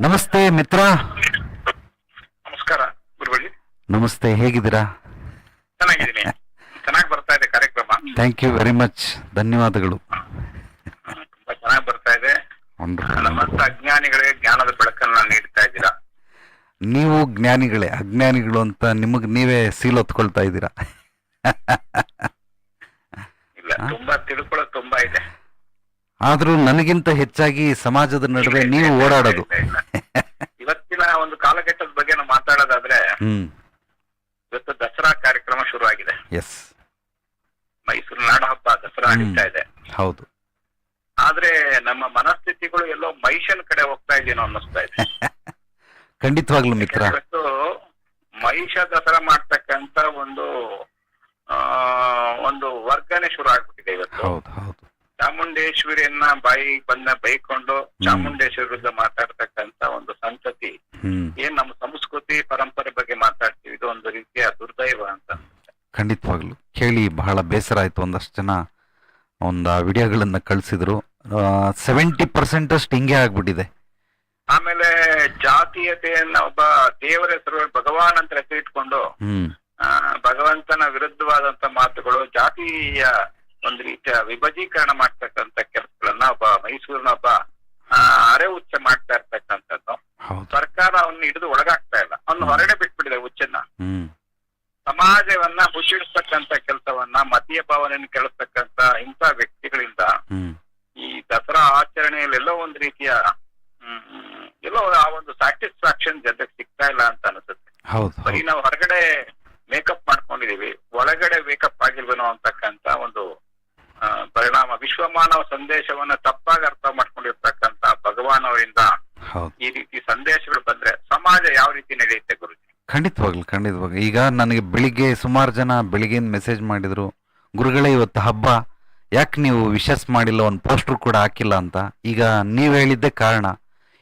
ನಮಸ್ತೆ ಮಿತ್ರ. ನಮಸ್ಕಾರ ಗುರುಬಳ್ಳಿ ನಮಸ್ತೆ ಹೇಗಿದ್ದೀರಾ? ಚೆನ್ನಾಗಿದ್ದೀನಿ. ಚೆನ್ನಾಗಿ ಬರ್ತಾ ಇದೆ ಕಾರ್ಯಕ್ರಮ. ಥ್ಯಾಂಕ್ ಯು ವೆರಿ ಮಚ್ ಧನ್ಯವಾದಗಳು. ತುಂಬಾ ಚೆನ್ನಾಗಿ ಬರ್ತಾ ಇದೆ. ನಮ್ಮಂತ ಅಜ್ಞಾನಿಗಳಿಗೆ ಜ್ಞಾನದ ಬೆಳಕನ್ನ ನೀಡ್ತಾ ಇದ್ದೀರಾ? ನೀವು ಜ್ಞಾನಿಗಳೇ ಅಜ್ಞಾನಿಗಳು ಅಂತ ನಿಮಗ್ ನೀವೇ ಸೀಲ್ ಹೊತ್ಕೊಳ್ತಾ ಇದ್ದೀರಾ? ಇಲ್ಲ ತುಂಬಾ ತಿಳ್ಕೊಳ್ಳೋ ತುಂಬಾ ಇದೆ. ಆದ್ರೂ ನನಗಿಂತ ಹೆಚ್ಚಾಗಿ ಸಮಾಜದ ನಡುವೆ ನೀವು ಓಡಾಡೋದು ಇಲ್ಲ, ಇಲ್ಲ. ಇವತ್ತಿನ ಒಂದು ಕಾಲಘಟ್ಟದ ಬಗ್ಗೆ ನಾವು ಮಾತಾಡೋದಾದ್ರೆ ಹ್ಮ್ ಇವತ್ತು ದಸರಾ ಕಾರ್ಯಕ್ರಮ ಶುರುವಾಗಿದೆ. ಎಸ್ ಮೈಸೂರು ನಾಡ ಹಬ್ಬ ದಸರಾ. ನಡೀತಾ ಇದೆ. ಹೌದು. ಆದ್ರೆ ನಮ್ಮ ಮನಸ್ಥಿತಿಗಳು ಎಲ್ಲೋ ಮೈಷನ್ ಕಡೆ ಹೋಗ್ತಾ ಇದೇನೋ ಅನ್ನಿಸ್ತಾ ಇದೆ. ಖಂಡಿತವಾಗ್ಲು ಮಿತ್ರ. ಇವತ್ತು ಮಹಿಷ ದಸರಾ ಮಾಡ್ತಕ್ಕಂತ ಒಂದು ಆ ಒಂದು ವರ್ಗನೆ ಶುರು ಆಗ್ಬಿಟ್ಟಿದೆ ಇವತ್ತು. ಚಾಮುಂಡೇಶ್ವರಿಯನ್ನ ಬಾಯಿ ಬಂದ ಬೈಕೊಂಡು ಚಾಮುಂಡೇಶ್ವರಿ ವಿರುದ್ಧ ಮಾತಾಡ್ತಕ್ಕಂತ ಒಂದು ಸಂತತಿ ಏನ್ ನಮ್ಮ ಸಂಸ್ಕೃತಿ ಪರಂಪರೆ ಬಗ್ಗೆ ಮಾತಾಡ್ತೀವಿ. ಇದು ಒಂದು ರೀತಿಯ ದುರ್ದೈವ ಅಂತ. ಖಂಡಿತವಾಗ್ಲು. ಕೇಳಿ ಬಹಳ ಬೇಸರ ಆಯ್ತು ಒಂದಷ್ಟು ಜನ ಒಂದು ವಿಡಿಯೋಗಳನ್ನ ಕಳಿಸಿದ್ರು. ಸೆವೆಂಟಿ ಪರ್ಸೆಂಟ್ ಅಷ್ಟು ಹಿಂಗೆ ಆಗ್ಬಿಟ್ಟಿದೆ. ಆಮೇಲೆ ಜಾತೀಯತೆಯನ್ನ ಒಬ್ಬ ದೇವರ ಹೆಸರು ಭಗವಾನ್ ಅಂತ ಹೆಸರು ಇಟ್ಕೊಂಡು ಹ್ಮ್. ಆ, ಭಗವಂತನ ವಿರುದ್ಧವಾದಂತ ಮಾತುಗಳು ಜಾತಿಯ ಒಂದು ರೀತಿಯ ವಿಭಜೀಕರಣ ಮಾಡ್ತಕ್ಕಂತ ಕೆಲಸಗಳನ್ನ ಒಬ್ಬ ಮೈಸೂರಿನ ಒಬ್ಬ ಅರೆ ಉಚ್ಚ ಮಾಡ್ತಾ ಇರ್ತಕ್ಕಂಥದ್ದು. ಸರ್ಕಾರ ಅವನ್ನ ಹಿಡಿದು ಒಳಗಾಗ್ತಾ ಅವ್ನು ಹೊರಗಡೆ ಬಿಟ್ಬಿಟ್ಟಿದೆ ಹುಚ್ಚನ್ನ. ಸಮಾಜವನ್ನ ಹುಚ್ಚಿಡಿಸ್ತಕ್ಕಂತ ಕೆಲಸವನ್ನ ಮತೀಯ ಭಾವನೆಯನ್ನು ಕೇಳತಕ್ಕಂತ ಇಂಥ ವ್ಯಕ್ತಿಗಳಿಂದ ಈ ದಸರಾ ಆಚರಣೆಯಲ್ಲಿ ಎಲ್ಲೋ ಒಂದು ರೀತಿಯ ಎಲ್ಲೋ ಆ ಒಂದು ಸ್ಯಾಟಿಸ್ಫ್ಯಾಕ್ಷನ್ ಜನರಿಗೆ ಸಿಗ್ತಾ ಇಲ್ಲ ಅಂತ ಅನಿಸುತ್ತೆ. ಬರೀ ನಾವು ಹೊರಗಡೆ ಮೇಕಪ್ ಮಾಡ್ಕೊಂಡಿದೀವಿ ಒಳಗಡೆ ಮೇಕಪ್ ಆಗಿಲ್ವೇನೋ ಅಂತಕ್ಕಂತ ಒಂದು ಪರಿಣಾಮ ವಿಶ್ವಮಾನವ ಸಂದೇಶವನ್ನ ತಪ್ಪಾಗಿ ಅರ್ಥ ಮಾಡ್ಕೊಂಡಿರ್ತಕ್ಕಂತ ಭಗವಾನ್ ಅವರಿಂದ ಈ ರೀತಿ ಸಂದೇಶಗಳು ಬಂದ್ರೆ ಸಮಾಜ ಯಾವ ರೀತಿ ನಡೆಯುತ್ತೆ ಗುರುಜಿ? ಖಂಡಿತವಾಗ್ಲು ಖಂಡಿತವಾಗ ಈಗ ನನಗೆ ಬೆಳಿಗ್ಗೆ ಸುಮಾರು ಜನ ಬೆಳಿಗ್ಗೆ ಮೆಸೇಜ್ ಮಾಡಿದ್ರು ಗುರುಗಳೇ ಇವತ್ತು ಹಬ್ಬ ಯಾಕೆ ನೀವು ವಿಶಸ್ ಮಾಡಿಲ್ಲ ಒಂದು ಪೋಸ್ಟರ್ ಕೂಡ ಹಾಕಿಲ್ಲ ಅಂತ? ಈಗ ನೀವು ಹೇಳಿದ್ದೇ ಕಾರಣ.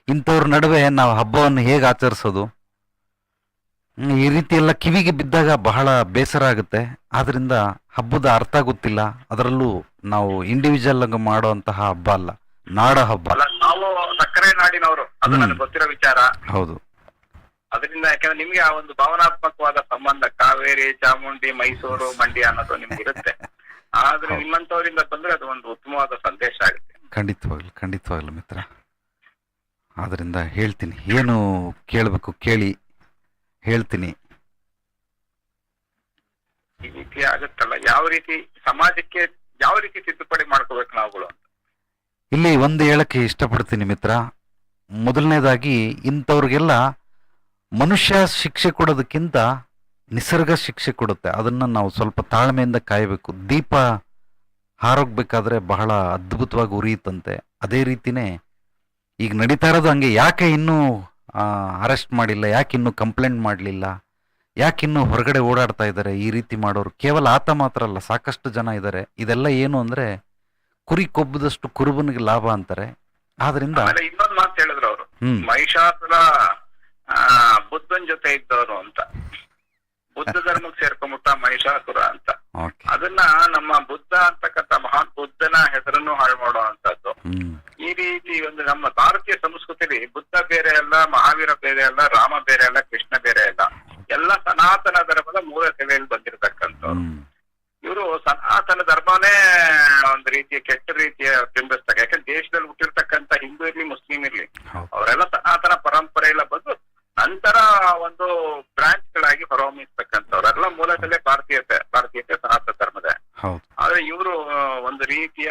ಇಂಥವ್ರ ನಡುವೆ ನಾವು ಹಬ್ಬವನ್ನು ಹೇಗೆ ಆಚರಿಸೋದು? ಈ ರೀತಿ ಎಲ್ಲ ಕಿವಿಗೆ ಬಿದ್ದಾಗ ಬಹಳ ಬೇಸರ ಆಗುತ್ತೆ. ಆದ್ರಿಂದ ಹಬ್ಬದ ಅರ್ಥ ಗೊತ್ತಿಲ್ಲ. ಅದರಲ್ಲೂ ನಾವು ಇಂಡಿವಿಜುವಲ್ ಆಗಿ ಮಾಡುವಂತಹ ಹಬ್ಬ ಅಲ್ಲ ನಾಡ ಹಬ್ಬ. ಅಲ್ಲ ನಾವು ಸಕ್ಕರೆ ನಾಡಿನವರು ಅದು ನನಗೆ ಗೊತ್ತಿರೋ ವಿಚಾರ. ಹೌದು. ಅದರಿಂದ ಯಾಕಂದ್ರೆ ನಿಮ್ಗೆ ಆ ಒಂದು ಭಾವನಾತ್ಮಕವಾದ ಸಂಬಂಧ ಕಾವೇರಿ ಚಾಮುಂಡಿ ಮೈಸೂರು ಮಂಡ್ಯ ಅನ್ನೋದು ನಿಮ್ಗೆ ಇರುತ್ತೆ. ಆದ್ರೆ. ನಿಮ್ಮಂತವರಿಂದ ಬಂದ್ರೆ ಅದು ಒಂದು ಉತ್ತಮವಾದ ಸಂದೇಶ ಆಗುತ್ತೆ. ಖಂಡಿತವಾಗ್ಲು ಖಂಡಿತವಾಗ್ಲು ಮಿತ್ರ. ಆದ್ರಿಂದ ಹೇಳ್ತೀನಿ ಏನು ಕೇಳಬೇಕು ಕೇಳಿ ಹೇಳ್ತೀನಿ. ಈ ರೀತಿ ಆಗುತ್ತಲ್ಲ ಯಾವ ರೀತಿ ಸಮಾಜಕ್ಕೆ ಯಾವ ರೀತಿ ತಿದ್ದುಪಡಿ ಮಾಡ್ಕೋಬೇಕು ನಾವುಗಳು ಅಂತ? ಇಲ್ಲಿ ಒಂದು ಹೇಳಕ್ಕೆ ಇಷ್ಟಪಡ್ತೀನಿ ಮಿತ್ರ. ಮೊದಲನೇದಾಗಿ ಇಂಥವ್ರಿಗೆಲ್ಲ ಮನುಷ್ಯ ಶಿಕ್ಷೆ ಕೊಡೋದಕ್ಕಿಂತ ನಿಸರ್ಗ ಶಿಕ್ಷೆ ಕೊಡುತ್ತೆ. ಅದನ್ನ ನಾವು ಸ್ವಲ್ಪ ತಾಳ್ಮೆಯಿಂದ ಕಾಯಬೇಕು. ದೀಪ ಹಾರೋಗ್ಬೇಕಾದ್ರೆ ಬಹಳ ಅದ್ಭುತವಾಗಿ ಉರಿಯುತ್ತಂತೆ. ಅದೇ ರೀತಿನೇ ಈಗ ನಡೀತಾ ಇರೋದು ಹಂಗೆ. ಯಾಕೆ ಇನ್ನೂ ಅರೆಸ್ಟ್ ಮಾಡಿಲ್ಲ? ಯಾಕೆ ಇನ್ನೂ ಕಂಪ್ಲೇಂಟ್ ಮಾಡಲಿಲ್ಲ? ಯಾಕೆ ಇನ್ನೂ ಹೊರಗಡೆ ಓಡಾಡ್ತಾ ಇದ್ದಾರೆ ಈ ರೀತಿ ಮಾಡೋರು? ಕೇವಲ ಆತ ಮಾತ್ರ ಅಲ್ಲ ಸಾಕಷ್ಟು ಜನ ಇದ್ದಾರೆ. ಇದೆಲ್ಲ ಏನು ಅಂದ್ರೆ ಕುರಿ ಕೊಬ್ಬದಷ್ಟು ಕುರುಬನಿಗೆ ಲಾಭ ಅಂತಾರೆ. ಆದ್ರಿಂದ ಇನ್ನೊಂದು ಮಾತು ಹೇಳಿದ್ರು ಅವರು. ಮಹಿಷಾಸುರ ಬುದ್ಧನ್ ಜೊತೆ ಇದ್ದವರು ಅಂತ. ಬುದ್ಧ ಧರ್ಮಕ್ಕೆ ಸೇರ್ಕೊಂಡ್ಬಿಟ್ಟ ಮಹಿಷಾಸುರ ಅಂತ. ಅದನ್ನ ನಮ್ಮ ಬುದ್ಧ ಅಂತಕ್ಕಂಥ ಮಹಾನ್ ಬುದ್ಧನ ಹೆಸರನ್ನು ಹಾಳು ಮಾಡುವಂತದ್ದು ಈ ರೀತಿ ಒಂದು ನಮ್ಮ ಭಾರತೀಯ ಸಂಸ್ಕೃತಿಯಲ್ಲಿ ಬುದ್ಧ ಬೇರೆ ಅಲ್ಲ ಮಹಾವೀರ ಬೇರೆ ಅಲ್ಲ ರಾಮ ಬೇರೆ ಅಲ್ಲ ಕೃಷ್ಣ ಬೇರೆ ಅಲ್ಲ ಎಲ್ಲ ಸನಾತನ ಧರ್ಮದ ಮೂಲ ಸೇವೆಯಲ್ಲಿ ಬಂದಿರತಕ್ಕಂಥವ್ರು ಹ್ಮ್ ಇವರು ಸನಾತನ ಧರ್ಮನೇ ಒಂದು ರೀತಿಯ ಕೆಟ್ಟ ರೀತಿಯ ಬಿಂಬಿಸ್ತಾರೆ ಯಾಕಂದ್ರೆ ದೇಶದಲ್ಲಿ ಹುಟ್ಟಿರ್ತಕ್ಕಂಥ ಹಿಂದೂ ಇರ್ಲಿ ಮುಸ್ಲಿಂ ಇರ್ಲಿ ಹೌದು ಅವರೆಲ್ಲ ಸನಾತನ ಪರಂಪರೆ ಎಲ್ಲ ಬಂದು ನಂತರ ಒಂದು ಬ್ರಾಂಚ್ ಗಳಾಗಿ ಹೊರಹೊಮ್ಮಿಸ್ತಕ್ಕಂಥವ್ರು ಎಲ್ಲ ಮೂಲದಲ್ಲೇ ಭಾರತೀಯತೆ ಭಾರತೀಯತೆ ಸನಾತನ ಧರ್ಮದ ಹೌದು ಆದ್ರೆ ಇವರು ಒಂದು ರೀತಿಯ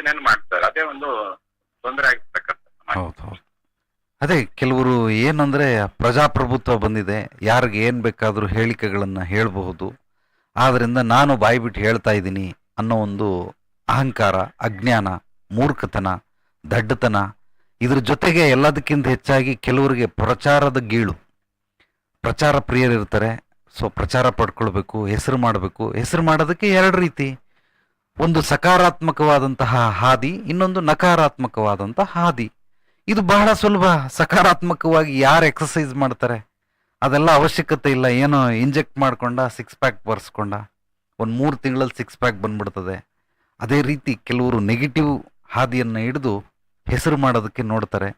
ಎಲ್ಲ ವಿಭಜನೆಯನ್ನು ಮಾಡ್ತಾರೆ. ಅದೇ ಒಂದು ತೊಂದರೆ ಆಗಿರ್ತಕ್ಕಂಥ. ಹೌದು ಹೌದು. ಅದೇ ಕೆಲವರು ಏನಂದ್ರೆ ಪ್ರಜಾಪ್ರಭುತ್ವ ಬಂದಿದೆ, ಯಾರಿಗೆ ಏನ್ ಬೇಕಾದರೂ ಹೇಳಿಕೆಗಳನ್ನು ಹೇಳಬಹುದು. ಆದ್ರಿಂದ ನಾನು ಬಾಯಿ ಬಿಟ್ಟು ಹೇಳ್ತಾ ಇದ್ದೀನಿ ಅನ್ನೋ ಒಂದು ಅಹಂಕಾರ, ಅಜ್ಞಾನ, ಮೂರ್ಖತನ, ದಡ್ಡತನ, ಇದ್ರ ಜೊತೆಗೆ ಎಲ್ಲದಕ್ಕಿಂತ ಹೆಚ್ಚಾಗಿ ಕೆಲವರಿಗೆ ಪ್ರಚಾರದ ಗೀಳು. ಪ್ರಚಾರ ಪ್ರಿಯರಿರ್ತಾರೆ, ಸೊ ಪ್ರಚಾರ ಪಡ್ಕೊಳ್ಬೇಕು, ಹೆಸರು ಮಾಡಬೇಕು. ಹೆಸರು ಮಾಡೋದಕ್ಕೆ ಎರಡು ರೀತಿ. ಒಂದು ಸಕಾರಾತ್ಮಕವಾದಂತಹ ಹಾದಿ, ಇನ್ನೊಂದು ನಕಾರಾತ್ಮಕವಾದಂತಹ ಹಾದಿ. ಇದು ಬಹಳ ಸುಲಭ. ಸಕಾರಾತ್ಮಕವಾಗಿ ಯಾರು ಎಕ್ಸಸೈಸ್ ಮಾಡ್ತಾರೆ? ಅದೆಲ್ಲ ಅವಶ್ಯಕತೆ ಇಲ್ಲ. ಏನೋ ಇಂಜೆಕ್ಟ್ ಮಾಡ್ಕೊಂಡ ಸಿಕ್ಸ್ ಪ್ಯಾಕ್ ಬರ್ಸ್ಕೊಂಡ. ಒಂದು ಮೂರು ತಿಂಗಳಲ್ಲಿ ಸಿಕ್ಸ್ ಪ್ಯಾಕ್ ಬಂದ್ಬಿಡ್ತದೆ. ಅದೇ ರೀತಿ ಕೆಲವರು ನೆಗೆಟಿವ್ ಹಾದಿಯನ್ನು ಹಿಡಿದು ಹೆಸರು ಮಾಡೋದಕ್ಕೆ ನೋಡ್ತಾರೆ.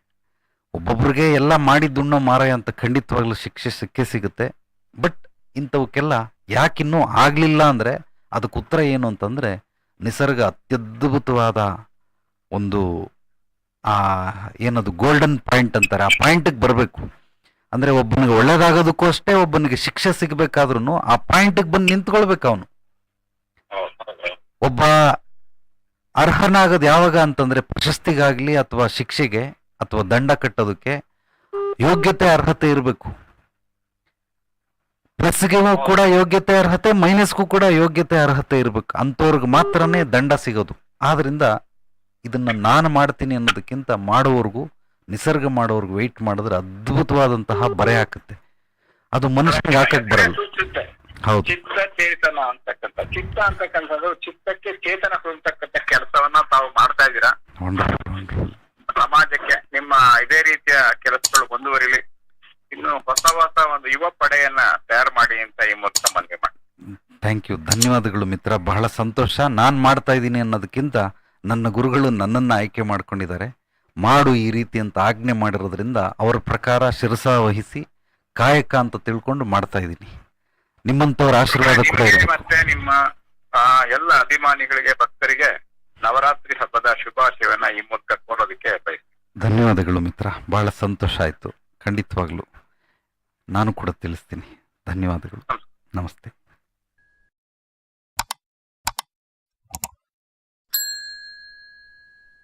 ಒಬ್ಬೊಬ್ರಿಗೆ ಎಲ್ಲ ಮಾಡಿದ್ದುಣ್ಣೋ ಮಾರಾಯ ಅಂತ ಖಂಡಿತವಾಗ್ಲೂ ಶಿಕ್ಷೆ, ಸಿಕ್ಕೇ ಸಿಗುತ್ತೆ. ಬಟ್ ಇಂಥವಕ್ಕೆಲ್ಲ ಯಾಕಿನ್ನೂ ಆಗಲಿಲ್ಲ ಅಂದರೆ ಅದಕ್ಕೆ ಉತ್ತರ ಏನು ಅಂತಂದರೆ ನಿಸರ್ಗ ಅತ್ಯದ್ಭುತವಾದ ಒಂದು, ಆ, ಏನದು ಗೋಲ್ಡನ್ ಪಾಯಿಂಟ್ ಅಂತಾರೆ. ಆ ಪಾಯಿಂಟ್ಗೆ ಬರಬೇಕು. ಅಂದರೆ ಒಬ್ಬನಿಗೆ ಒಳ್ಳೇದಾಗೋದಕ್ಕೂ ಅಷ್ಟೇ, ಒಬ್ಬನಿಗೆ ಶಿಕ್ಷೆ ಸಿಗಬೇಕಾದ್ರೂ ಆ ಪಾಯಿಂಟ್ಗೆ ಬಂದು ನಿಂತ್ಕೊಳ್ಬೇಕು ಅವನು. ಒಬ್ಬ ಅರ್ಹನಾಗೋದು ಯಾವಾಗ ಅಂತಂದ್ರೆ ಪ್ರಶಸ್ತಿಗಾಗ್ಲಿ ಅಥವಾ ಶಿಕ್ಷೆಗೆ ಅಥವಾ ದಂಡ ಕಟ್ಟೋದಕ್ಕೆ ಯೋಗ್ಯತೆ, ಅರ್ಹತೆ ಇರಬೇಕು. ಪ್ಲಸ್ಗೆ ಕೂಡ ಯೋಗ್ಯತೆ ಅರ್ಹತೆ ಮೈನಸ್ಗೂ ಕೂಡ ಯೋಗ್ಯತೆ ಅರ್ಹತೆ ಇರಬೇಕು. ಅಂಥವ್ರಿಗೆ ಮಾತ್ರನೇ ದಂಡ ಸಿಗೋದು. ಆದ್ರಿಂದ ಇದನ್ನ ನಾನು ಮಾಡ್ತೀನಿ ಅನ್ನೋದಕ್ಕಿಂತ ಮಾಡೋವ್ರಿಗೂ ನಿಸರ್ಗ ಮಾಡೋರ್ಗು ವೆಯ್ಟ್ ಮಾಡಿದ್ರೆ ಅದ್ಭುತವಾದಂತಹ ಬರೆ ಹಾಕುತ್ತೆ. ಅದು ಮನುಷ್ಯನಿಗೆ ಹಾಕಕ್ ಬರಲ್ಲ. ಹೌದು. ಚಿತ್ತ ಚೇತನ ಅಂತಕ್ಕಂಥ ಚಿತ್ತ ಅಂತಕ್ಕಂಥದ್ದು ಚಿತ್ತಕ್ಕೆ ಚೇತನ ಕೊಡ್ತಕ್ಕಂಥ ಕೆಲಸವನ್ನ ತಾವು ಮಾಡ್ತಾ ಇದ್ದೀರಾ ವಂಡರ್ಫುಲ್ ವಂಡರ್ಫುಲ್ ಸಮಾಜಕ್ಕೆ ನಿಮ್ಮ ಇದೇ ರೀತಿಯ ಕೆಲಸಗಳು ಮುಂದುವರಿಲಿ ಇನ್ನು ಹೊಸ ಹೊಸ ಒಂದು ಯುವ ಪಡೆಯನ್ನ ತಯಾರು ಮಾಡಿ ಅಂತ ಈ ಮೂಲಕ ಮನವಿ ಮಾಡಿ. ಥ್ಯಾಂಕ್ ಯು ಧನ್ಯವಾದಗಳು ಮಿತ್ರ. ಬಹಳ ಸಂತೋಷ. ನಾನು ಮಾಡ್ತಾ ಇದ್ದೀನಿ ಅನ್ನೋದಕ್ಕಿಂತ ನನ್ನ ಗುರುಗಳು ನನ್ನನ್ನು ಆಯ್ಕೆ ಮಾಡ್ಕೊಂಡಿದ್ದಾರೆ. ಮಾಡು ಈ ರೀತಿ ಅಂತ ಆಜ್ಞೆ ಮಾಡಿರೋದ್ರಿಂದ ಅವರ ಪ್ರಕಾರ ಶಿರಸ ವಹಿಸಿ ಕಾಯಕ ಅಂತ ತಿಳ್ಕೊಂಡು ಮಾಡ್ತಾ ಇದ್ದೀನಿ. ನಿಮ್ಮಂತವ್ರ ಆಶೀರ್ವಾದ ಕೂಡ ಇದೆ ಮತ್ತೆ ನಿಮ್ಮ ಆ, ಎಲ್ಲ ಅಭಿಮಾನಿಗಳಿಗೆ ಭಕ್ತರಿಗೆ ನವರಾತ್ರಿ ಹಬ್ಬದ ಶುಭಾಶಯವನ್ನ ಈ ಮೂಲಕ ಕೋರೋದಕ್ಕೆ ಬಯಸ್ತೀನಿ. ಧನ್ಯವಾದಗಳು ಮಿತ್ರ. ಬಹಳ ಸಂತೋಷ ಆಯ್ತು. ಖಂಡಿತವಾಗ್ಲೂ ನಾನು ಕೂಡ ತಿಳಿಸ್ತೀನಿ. ಧನ್ಯವಾದಗಳು ನಮಸ್ತೆ